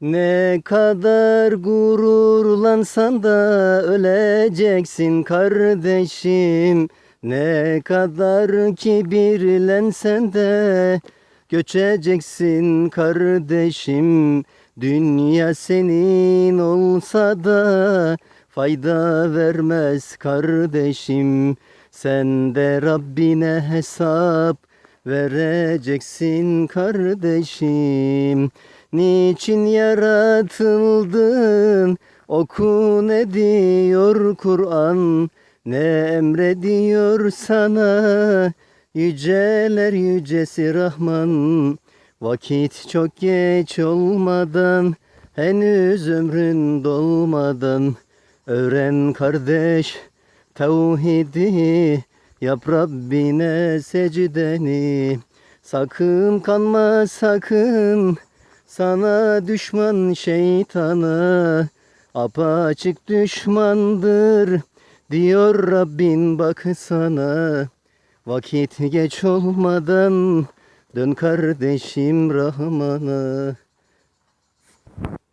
Ne kadar gururlansan da öleceksin kardeşim. Ne kadar kibirlensen de göçeceksin kardeşim. Dünya senin olsa da fayda vermez kardeşim. Sen de Rabbine hesap vereceksin kardeşim. Niçin yaratıldın? Oku ne diyor Kur'an? Ne emrediyor sana? Yüceler yücesi Rahman. Vakit çok geç olmadan, henüz ömrün dolmadan öğren kardeş tevhidi, yap Rabbine secdeni. Sakın kanma sakın, sana düşman şeytana, apaçık düşmandır diyor Rabbin bak sana. Vakit geç olmadan dön kardeşim Rahman'a.